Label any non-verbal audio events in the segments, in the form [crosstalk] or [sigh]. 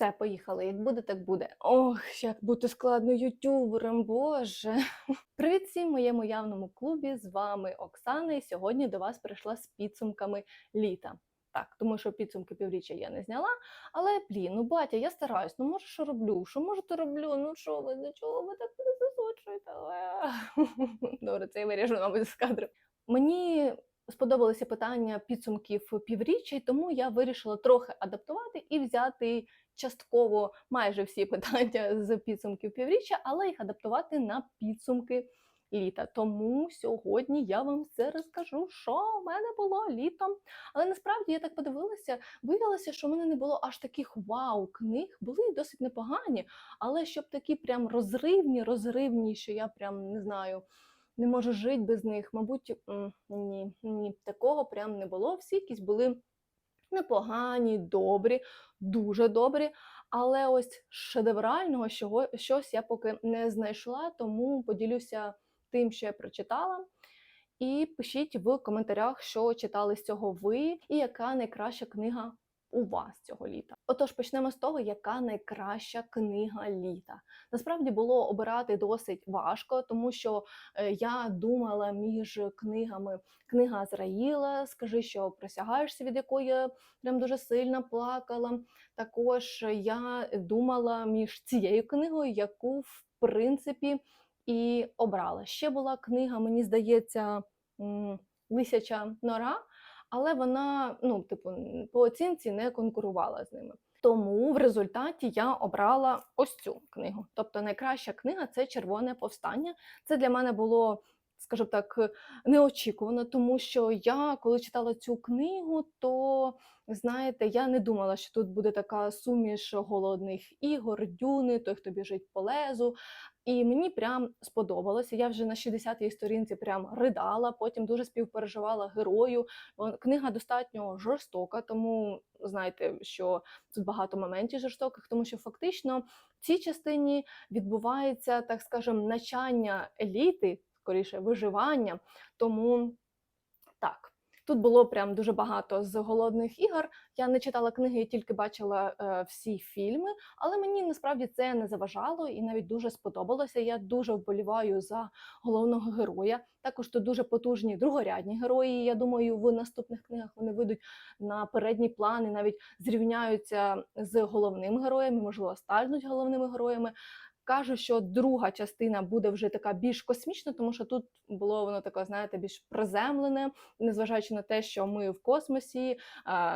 Все, поїхали. Як буде, так буде. Ох, як бути складно ютубером, боже. [laughs] Привіт всім моєму явному клубі. З вами Оксана, і сьогодні до вас прийшла з підсумками літа. Так, тому що підсумки півріччя я не зняла. Але блін, ну батя, я стараюсь, ну може, що роблю? Що може, то роблю? Ну що ви, до чого ви так не засуджуєте? Але... [laughs] Добре, це я виріжу, мабуть, з кадру. Мені сподобалися питання підсумків півріччя, тому я вирішила трохи адаптувати і взяти частково майже всі [laughs] питання з підсумків півріччя, але їх адаптувати на підсумки літа. Тому сьогодні я вам все розкажу, що в мене було літом. Але насправді я так подивилася, виявилося, що в мене не було аж таких вау книг, були досить непогані, але щоб такі прям розривні, розривні, що я прям не знаю. Не можу жити без них. Мабуть, ні, ні, такого прям не було. Всі якісь були непогані, добрі, дуже добрі. Але ось шедеврального чого, щось я поки не знайшла, тому поділюся тим, що я прочитала. І пишіть в коментарях, що читали з цього ви, і яка найкраща книга у вас цього літа. Отож, почнемо з того, яка найкраща книга літа. Насправді було обирати досить важко, тому що е, я думала між книгами книга Азраїла, скажи, що присягаєшся, від якої я прям дуже сильно плакала. Також я думала між цією книгою, яку в принципі і обрала. Ще була книга, мені здається, Лисяча нора, але вона, ну, типу, по оцінці не конкурувала з ними. Тому в результаті я обрала ось цю книгу. Тобто найкраща книга це Червоне повстання. Це для мене було, скажімо так, неочікувано, тому що я, коли читала цю книгу, то знаєте, я не думала, що тут буде така суміш голодних ігор, дюни, той, хто біжить по лезу. І мені прям сподобалося. Я вже на 60-й сторінці прям ридала, потім дуже співпереживала герою. Книга достатньо жорстока, тому знаєте, що тут багато моментів жорстоких, тому що фактично в цій частині відбувається, так скажем, начання еліти, скоріше виживання. Тому так. Тут було прям дуже багато з голодних ігор. Я не читала книги, тільки бачила е, всі фільми, але мені насправді це не заважало і навіть дуже сподобалося. Я дуже вболіваю за головного героя. Також тут дуже потужні другорядні герої. Я думаю, в наступних книгах вони вийдуть на передній план і навіть зрівняються з головним героєм, можливо, стануть головними героями. Кажу, що друга частина буде вже така більш космічна, тому що тут було воно таке, знаєте, більш приземлене, незважаючи на те, що ми в космосі,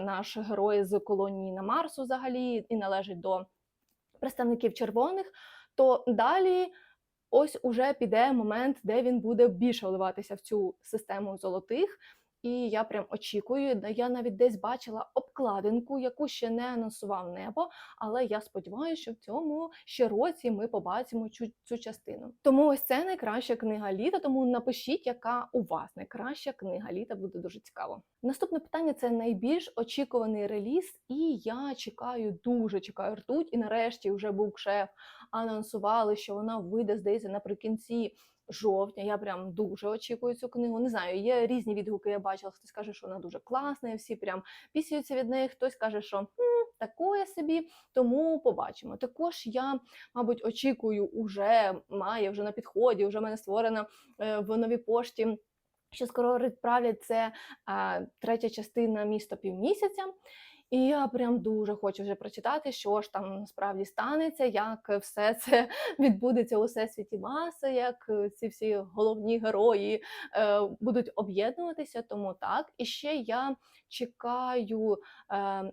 наш герой з колонії на Марсу взагалі і належить до представників червоних, то далі ось уже піде момент, де він буде більше вливатися в цю систему золотих. І я прям очікую. Я навіть десь бачила обкладинку, яку ще не анонсував небо. Але я сподіваюся, що в цьому ще році ми побачимо цю, цю частину. Тому ось це найкраща книга літа. Тому напишіть, яка у вас найкраща книга літа, буде дуже цікаво. Наступне питання це найбільш очікуваний реліз, і я чекаю, дуже чекаю ртуть. І нарешті вже був шеф. Анонсували, що вона вийде, здається, наприкінці жовтня. Я прям дуже очікую цю книгу. Не знаю, є різні відгуки. Я бачила, хтось каже, що вона дуже класна, і всі прям пісяються від неї. Хтось каже, що «Хм, такое собі. Тому побачимо. Також я, мабуть, очікую, уже має вже на підході, вже в мене створена е, в новій пошті. Що скоро відправлять це е, третя частина міста півмісяця. І я прям дуже хочу вже прочитати, що ж там насправді станеться, як все це [laughs] відбудеться у всесвіті маси, як е, ці всі головні герої е, будуть об'єднуватися. Тому так. І ще я чекаю е,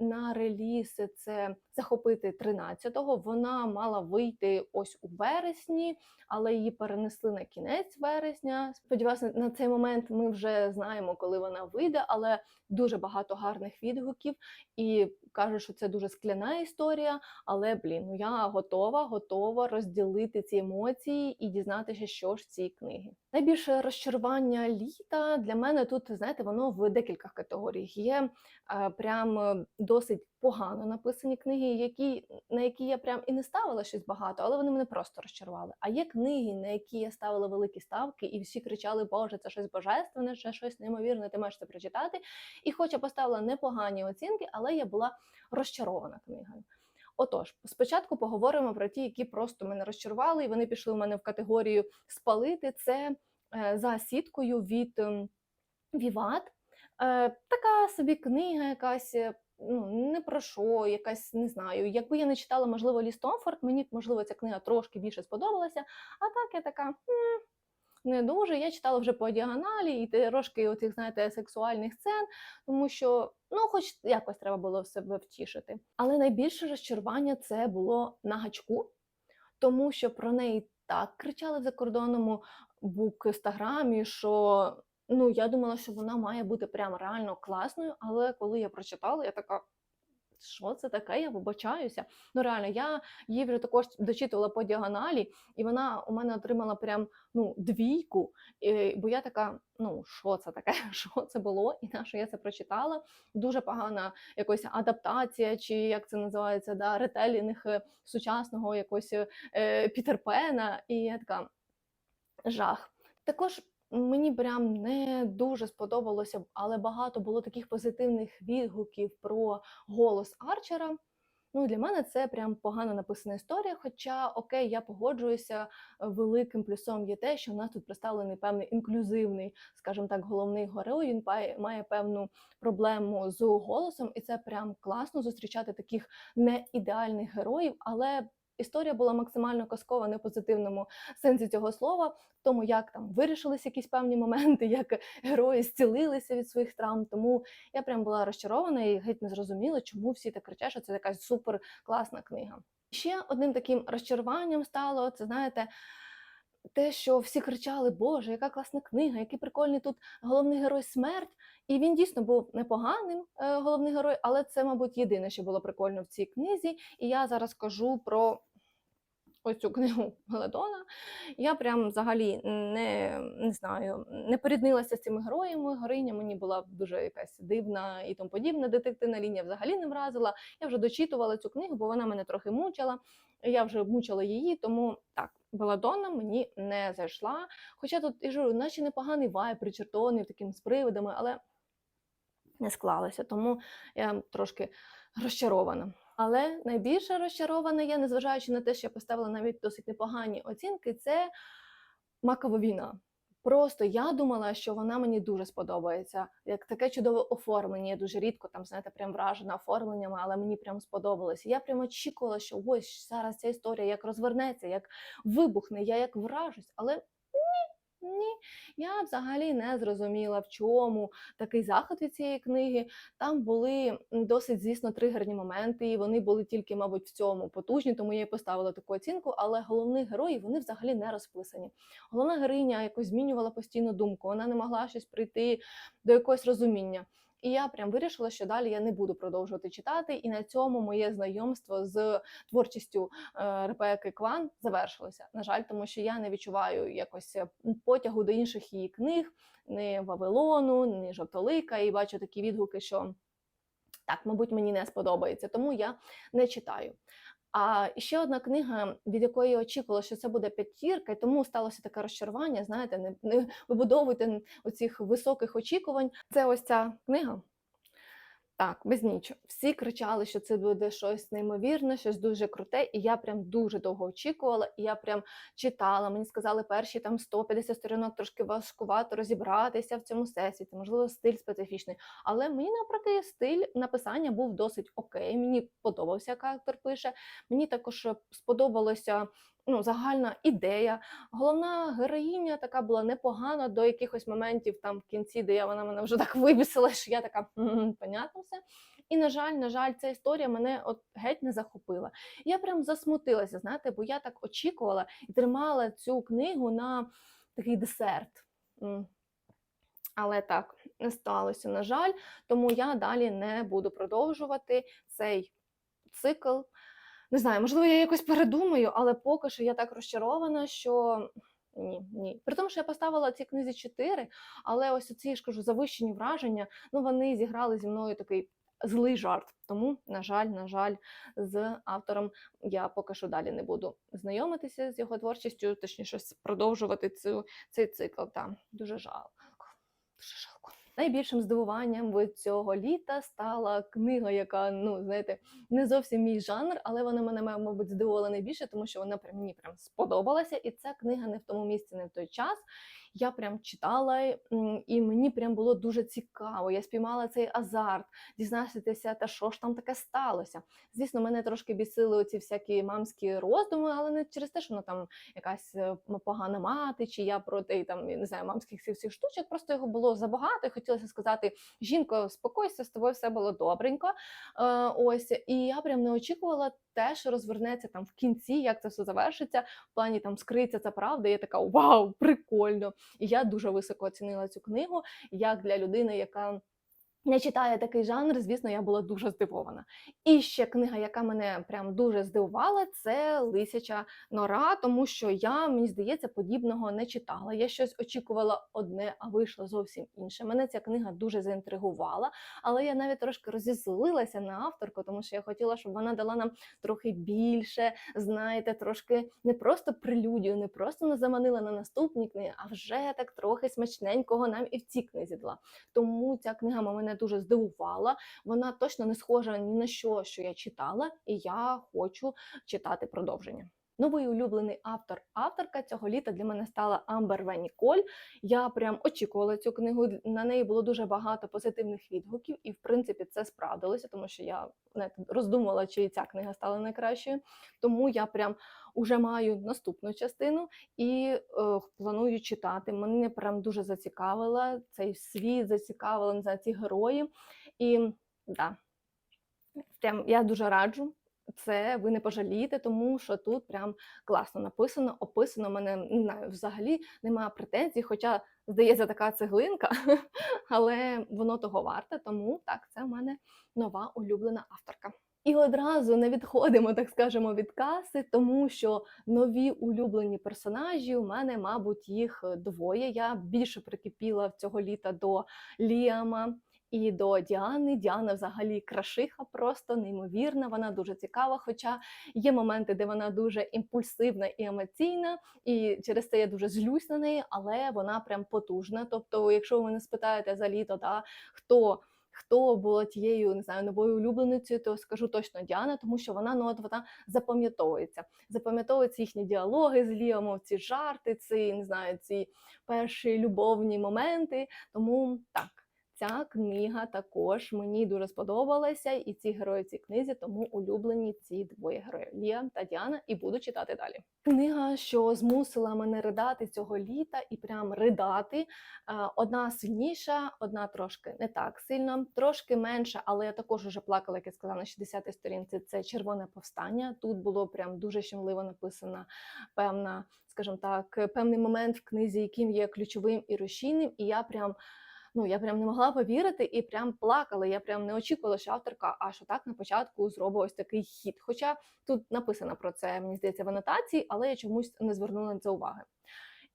на реліз це захопити 13-го. Вона мала вийти ось у вересні, але її перенесли на кінець вересня. Сподіваюся, на цей момент ми вже знаємо, коли вона вийде, але дуже багато гарних відгуків і кажуть, що це дуже скляна історія. Але блін, ну я готова, готова розділити ці емоції і дізнатися, що ж в цій книгі. Найбільше розчарування літа для мене тут, знаєте, воно в декілька категоріях. Є е, прям е, досить погано написані книги, які, на які я прям і не ставила щось багато, але вони мене просто розчарували. А є книги, на які я ставила великі ставки, і всі кричали, Боже, це щось божественне, це щось неймовірне, ти маєш це прочитати. І хоч я поставила непогані оцінки, але я була розчарована книгою. Отож, спочатку поговоримо про ті, які просто мене розчарували, і вони пішли у мене в категорію спалити. Це е, за сіткою від ем, Віват. Е, така собі книга, якась. е, Ну, не про що, якась не знаю. Якби я не читала, можливо, Ліс Томфорд, мені можливо, ця книга трошки більше сподобалася. А так я така «М, не дуже. Я читала вже по діагоналі і трошки оцих, знаєте, сексуальних сцен, тому що ну, хоч якось треба було себе втішити. Але найбільше розчарування це було на гачку, тому що про неї так кричали в закордонному букстаграмі, що ну я думала, що вона має бути прям реально класною, але коли я прочитала, я така. Що це таке? Я вибачаюся. Ну реально, я її вже також дочитувала по діагоналі, і вона у мене отримала прям ну двійку. І, бо я така, ну що це таке? [laughs] Що це було? І на що я це прочитала? Дуже погана якась адаптація, чи як це називається, да, ретелінг е, сучасного якогось е, Пітер Пена. І я така жах. Також мені прям не дуже сподобалося, але багато було таких позитивних відгуків про голос Арчера. Ну, для мене це прям погано написана історія. Хоча, окей, я погоджуюся, великим плюсом є те, що в нас тут представлений певний інклюзивний, скажімо так, головний герой. Він має певну проблему з голосом, і це прям класно зустрічати таких неідеальних героїв, але. Історія була максимально казкова, не в позитивному сенсі цього слова, тому, як там вирішились якісь певні моменти, як герої зцілилися від своїх травм. Тому я прям була розчарована і геть не зрозуміла, чому всі так кричать, що це якась супер класна книга. Ще одним таким розчаруванням стало це, знаєте. Те, що всі кричали, Боже, яка класна книга, який прикольний тут головний герой смерть. І він дійсно був непоганим е, головний герой, але це, мабуть, єдине, що було прикольно в цій книзі. І я зараз кажу про ось цю книгу Геледона. Я прям взагалі не, не знаю, не поріднилася з цими героями. Героїня мені була дуже якась дивна і тому подібна. Детективна лінія взагалі не вразила. Я вже дочитувала цю книгу, бо вона мене трохи мучила. Я вже мучила її, тому так, Беладонна мені не зайшла. Хоча тут і журю, наче непоганий вайб, причертований таким з привидами, але не склалося, тому я трошки розчарована. Але найбільше розчарована я, незважаючи на те, що я поставила навіть досить непогані оцінки, це макова війна. Просто я думала, що вона мені дуже сподобається. Як таке чудове оформлення. Я дуже рідко там, знаєте, прям вражена оформленнями, але мені прям сподобалось. Я прям очікувала, що ось зараз ця історія як розвернеться, як вибухне, я як вражусь. Але ні, я взагалі не зрозуміла, в чому такий заход від цієї книги. Там були досить, звісно, тригерні моменти, і вони були тільки, мабуть, в цьому потужні, тому я і поставила таку оцінку. Але головних героїв вони взагалі не розписані. Головна героїня якось змінювала постійно думку, вона не могла щось прийти до якогось розуміння. І я прям вирішила, що далі я не буду продовжувати читати, і на цьому моє знайомство з творчістю е, Ребекки Кван завершилося. На жаль, тому що я не відчуваю якось е, потягу до інших її книг, ні Вавилону, ні Жовтолика, і бачу такі відгуки, що так, мабуть, мені не сподобається, тому я не читаю. А ще одна книга, від якої я очікувала, що це буде п'ятірка, і тому сталося таке розчарування. Знаєте, не, не вибудовуйте оцих високих очікувань. Це ось ця книга. Так, без нічого. Всі кричали, що це буде щось неймовірне, щось дуже круте. І я прям дуже довго очікувала. І я прям читала. Мені сказали, перші там 150 сторінок трошки важкувато розібратися в цьому всесвіті, можливо, стиль специфічний. Але мені навпаки стиль написання був досить окей. Мені подобався, як автор пише. Мені також сподобалося. Ну, загальна ідея. Головна героїня така була непогана до якихось моментів там в кінці, де я вона мене вже так вибісила, що я така «М, понятно все. І, на жаль, на жаль, ця історія мене от геть не захопила. Я прям засмутилася, знаєте, бо я так очікувала і тримала цю книгу на такий десерт. Але так не сталося, на жаль, тому я далі не буду продовжувати цей цикл. Не знаю, можливо, я якось передумаю, але поки що я так розчарована, що ні, ні. При тому, що я поставила цій книзі 4, але ось ці ж кажу, завищені враження, ну вони зіграли зі мною такий злий жарт. Тому, на жаль, на жаль, з автором я поки що далі не буду знайомитися з його творчістю, точніше, продовжувати цю, цей цикл. Та дуже жалко. Дуже жалко. Найбільшим здивуванням цього літа стала книга, яка, ну знаєте, не зовсім мій жанр, але вона мене, мабуть, здивувала найбільше, тому що вона прям мені прям сподобалася. І ця книга не в тому місці, не в той час. Я прям читала, і мені прям було дуже цікаво. Я спіймала цей азарт, дізнатися, та що ж там таке сталося. Звісно, мене трошки бісили оці всякі мамські роздуми, але не через те, що вона там якась е, погана мати, чи я проти там не знаю мамських всіх штучок. Просто його було забагато. Хотілося сказати: жінко, спокойся, з тобою все було добренько. Е, ось і я прям не очікувала те, що розвернеться там в кінці, як це все завершиться. В плані там скриється ця правда. І я така вау, прикольно! І я дуже високо оцінила цю книгу як для людини, яка не читає такий жанр, звісно, я була дуже здивована. І ще книга, яка мене прям дуже здивувала, це Лисяча нора, тому що я, мені здається, подібного не читала. Я щось очікувала одне, а вийшло зовсім інше. Мене ця книга дуже заінтригувала, але я навіть трошки розізлилася на авторку, тому що я хотіла, щоб вона дала нам трохи більше, знаєте, трошки не просто прелюдію, не просто не заманила на наступні книги, а вже так трохи смачненького нам і в цій книзі дала. Тому ця книга мене дуже здивувала. Вона точно не схожа ні на що, що я читала, і я хочу читати продовження. Новий улюблений автор авторка цього літа для мене стала Амбер Ве Ніколь. Я прям очікувала цю книгу. На неї було дуже багато позитивних відгуків, і в принципі це справдилося, тому що я знаєте, роздумувала, чи ця книга стала найкращою. Тому я прям уже маю наступну частину і е, планую читати. Мене прям дуже зацікавила цей світ, зацікавили не ці герої. І да, прям я дуже раджу. Це ви не пожалієте, тому що тут прям класно написано, описано. Мене не знаю, взагалі немає претензій, хоча здається, така цеглинка, [laughs] але воно того варте. Тому так, це в мене нова улюблена авторка. І одразу не відходимо, так скажемо, від каси, тому що нові улюблені персонажі у мене, мабуть, їх двоє. Я більше прикипіла цього літа до Ліама. І до Діани. Діана взагалі крашиха, просто неймовірна. Вона дуже цікава. Хоча є моменти, де вона дуже імпульсивна і емоційна, і через це я дуже злюсь на неї, але вона прям потужна. Тобто, якщо ви мене спитаєте за літо, да, хто. Хто була тією не знаю новою улюбленицею, то скажу точно Діана, тому що вона ну от вона запам'ятовується. Запам'ятовуються їхні діалоги з Ліомом, ці жарти, ці не знаю, ці перші любовні моменти. Тому так. Ця книга також мені дуже сподобалася, і ці герої в цій книзі, тому улюблені ці двоє герої Лія та Діана, і буду читати далі. Книга, що змусила мене ридати цього літа, і прям ридати. Одна сильніша, одна трошки не так сильно, трошки менша, але я також вже плакала, як я сказала, на 60-й сторінці. Це червоне повстання. Тут було прям дуже щемливо написана певна, скажімо так, певний момент в книзі, яким є ключовим і рушійним, і я прям ну я прям не могла повірити і прям плакала. Я прям не очікувала, що авторка аж отак на початку зробить ось такий хід. Хоча тут написано про це, мені здається, в анотації, але я чомусь не звернула на це уваги.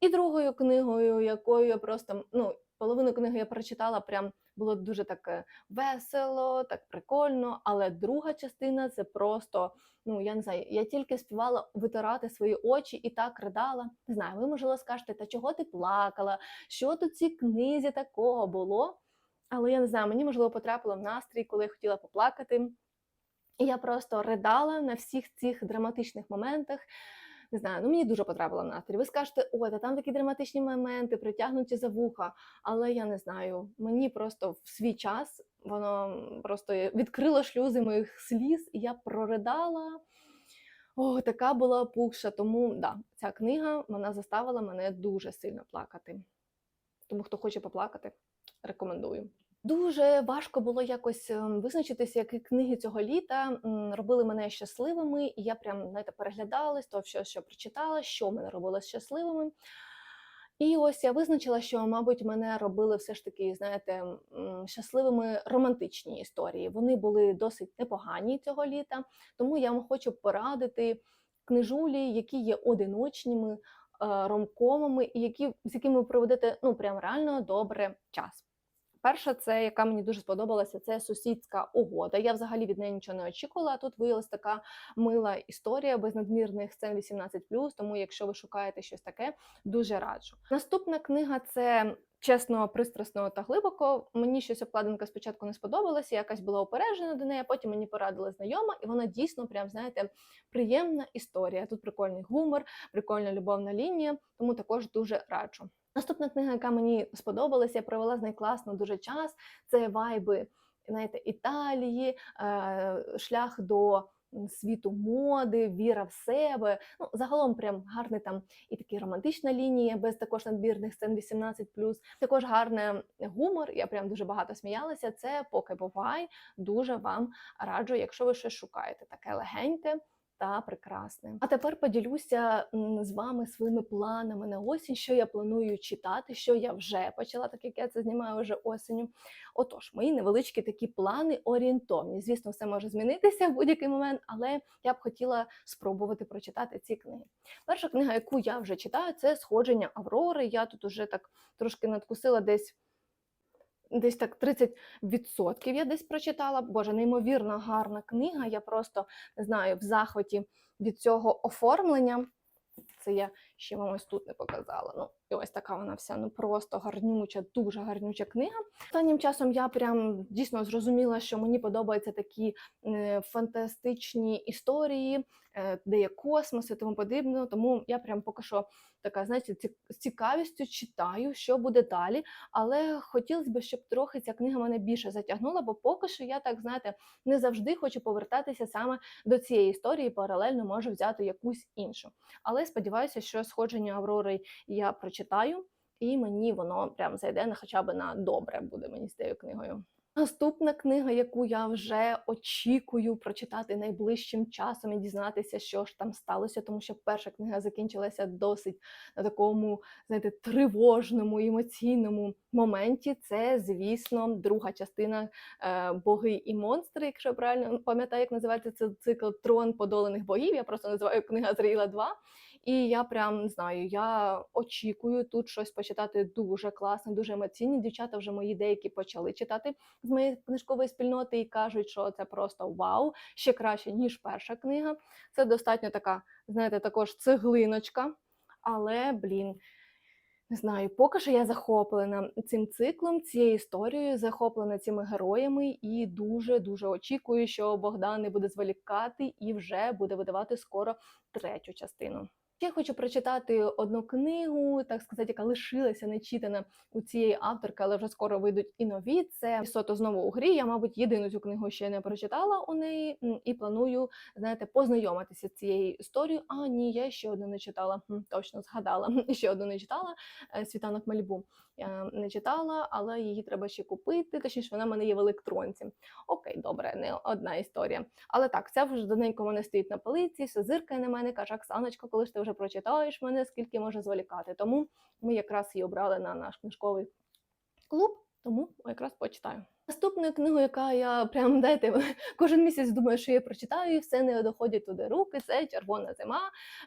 І другою книгою, якою я просто ну половину книги я прочитала, прям було дуже так весело, так прикольно. Але друга частина це просто, ну я не знаю, я тільки співала витирати свої очі і так ридала. Не знаю, ви можливо скажете, та чого ти плакала? Що тут цій книзі такого було? Але я не знаю, мені можливо потрапило в настрій, коли я хотіла поплакати. І я просто ридала на всіх цих драматичних моментах. Не знаю, ну мені дуже потрапило в настрій. Ви скажете, ой, та там такі драматичні моменти, притягнуті за вуха. Але я не знаю, мені просто в свій час воно просто відкрило шлюзи моїх сліз, і я проридала. О, така була пухша. Тому да, ця книга вона заставила мене дуже сильно плакати. Тому хто хоче поплакати, рекомендую. Дуже важко було якось ем, визначитися, які книги цього літа робили мене щасливими, і я прям знаєте, переглядалась, то що, що прочитала, що мене робило щасливими. І ось я визначила, що, мабуть, мене робили все ж таки, знаєте, щасливими романтичні історії. Вони були досить непогані цього літа, тому я вам хочу порадити книжулі, які є одиночними, е, ромкомами, і які, з якими ви проведете ну, прям реально добре час. Перша, це яка мені дуже сподобалася, це сусідська угода. Я взагалі від неї нічого не очікувала. Тут виявилася така мила історія без надмірних сцен 18+, тому якщо ви шукаєте щось таке, дуже раджу. Наступна книга це. Чесно, пристрасно та глибоко. Мені щось обкладинка спочатку не сподобалася, якась була опережена до неї, потім мені порадила знайома, і вона дійсно, прям знаєте, приємна історія. Тут прикольний гумор, прикольна любовна лінія, тому також дуже раджу. Наступна книга, яка мені сподобалася, я провела з нею класно дуже час. Це вайби знаєте, Італії, е, шлях до світу моди, віра в себе. Ну, загалом прям гарний там і такі романтична лінія, без також надбірних сцен 18+. Також гарний гумор. Я прям дуже багато сміялася. Це поки бувай. Дуже вам раджу, якщо ви щось шукаєте, таке легеньке та прекрасне. А тепер поділюся з вами своїми планами на осінь, що я планую читати, що я вже почала, так як я це знімаю вже осінню. Отож, мої невеличкі такі плани орієнтовні. Звісно, все може змінитися в будь-який момент, але я б хотіла спробувати прочитати ці книги. Перша книга, яку я вже читаю, це сходження Аврори. Я тут уже так трошки надкусила десь. Десь так 30% я десь прочитала. Боже, неймовірно гарна книга. Я просто не знаю, в захваті від цього оформлення. Це я ще вам ось тут не показала. Ну, і ось така вона вся, ну просто гарнюча, дуже гарнюча книга. Останнім часом я прям дійсно зрозуміла, що мені подобаються такі е, фантастичні історії, е, де є космос і тому подібне. Тому я прям поки що така, знаєте, з цікавістю читаю, що буде далі. Але хотілося б, щоб трохи ця книга мене більше затягнула, бо поки що я так знаєте, не завжди хочу повертатися саме до цієї історії. Паралельно можу взяти якусь іншу. Але сподіваюся, що сходження Аврори я прочитаю, і мені воно прям зайде на хоча б на добре буде мені з цією книгою. Наступна книга, яку я вже очікую прочитати найближчим часом і дізнатися, що ж там сталося, тому що перша книга закінчилася досить на такому, знаєте, тривожному емоційному моменті. Це, звісно, друга частина е, Боги і монстри, якщо я правильно пам'ятаю, як називається цей цикл Трон подолених богів. Я просто називаю книга Зріла 2. І я прям не знаю, я очікую тут щось почитати дуже класне, дуже емоційне. Дівчата вже мої деякі почали читати з моєї книжкової спільноти і кажуть, що це просто вау, ще краще, ніж перша книга. Це достатньо така, знаєте, також цеглиночка. Але, блін, не знаю, поки що я захоплена цим циклом, цією історією, захоплена цими героями, і дуже дуже очікую, що Богдан не буде зволікати і вже буде видавати скоро третю частину. Ще хочу прочитати одну книгу, так сказати, яка лишилася нечитана у цієї авторки, але вже скоро вийдуть і нові. Це Сото знову у грі. Я, мабуть, єдину цю книгу ще не прочитала у неї і планую, знаєте, познайомитися з цією історією. А ні, я ще одну не читала. Точно згадала. [laughs] Ще одну не читала. е, Світанок Мальбу. Не читала, але її треба ще купити. Точніше, вона в мене є в електронці. Окей, добре, не одна історія. Але так, ця вже доненько в мене стоїть на полиці, все зиркає на мене, каже, Оксаночка, коли ж ти вже прочитаєш мене, скільки може зволікати. Тому ми якраз її обрали на наш книжковий клуб, тому якраз почитаю. Наступною книгою, яка я прям дайте [laughs] кожен місяць думаю, що я прочитаю, і все не доходять туди руки. Це червона зима.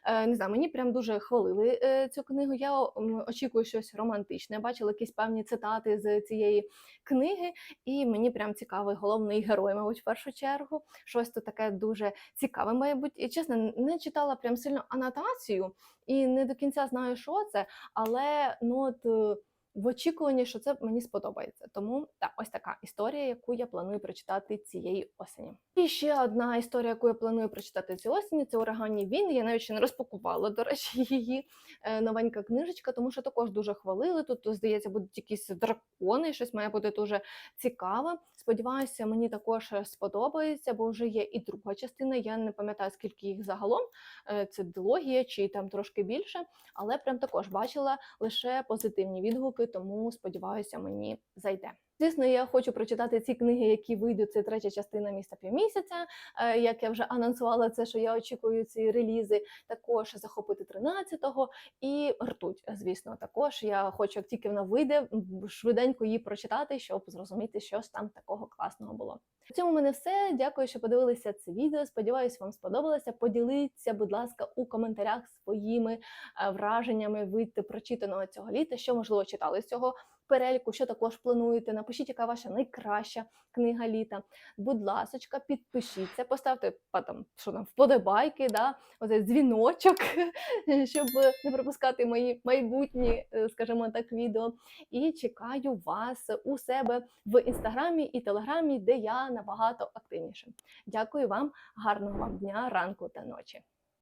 Е, не знаю, мені прям дуже хвалили е, цю книгу. Я очікую щось романтичне. Бачила якісь певні цитати з цієї книги, і мені прям цікавий головний герой, мабуть, в першу чергу. Щось тут таке дуже цікаве, мабуть. І чесно, не читала прям сильно анотацію і не до кінця знаю, що це, але ну от. В очікуванні, що це мені сподобається. Тому так, ось така історія, яку я планую прочитати цієї осені. І ще одна історія, яку я планую прочитати цієї осені, це ураганні війни. Я навіть ще не розпакувала, до речі, [laughs] її е, новенька книжечка, тому що також дуже хвалили. Тут, здається, будуть якісь дракони, щось має бути дуже цікаве. Сподіваюся, мені також е, сподобається, бо вже є і друга частина. Я не пам'ятаю, скільки їх загалом. Е, Це дилогія чи там трошки більше, але прям також бачила лише позитивні відгуки, тому сподіваюся, мені зайде. Звісно, я хочу прочитати ці книги, які вийдуть. Це третя частина міста півмісяця. Е, Як я вже анонсувала, це що я очікую ці релізи. Також захопити 13-го і ртуть. Звісно, також я хочу, як тільки вона вийде, швиденько її прочитати, щоб зрозуміти, що там такого класного було. В цьому в мене все. Дякую, що подивилися це відео. Сподіваюсь, вам сподобалося. Поділіться, будь ласка, у коментарях своїми е, враженнями від прочитаного цього літа, що можливо читали з цього переліку, що також плануєте. Напишіть, яка ваша найкраща книга літа. Будь ласочка, підпишіться, поставте там, що там, вподобайки, да, оцей дзвіночок, [laughs] щоб не пропускати мої майбутні, е, скажімо так, відео. І чекаю вас у себе в інстаграмі і телеграмі, де я набагато активніше. Дякую вам, гарного вам дня, ранку та ночі.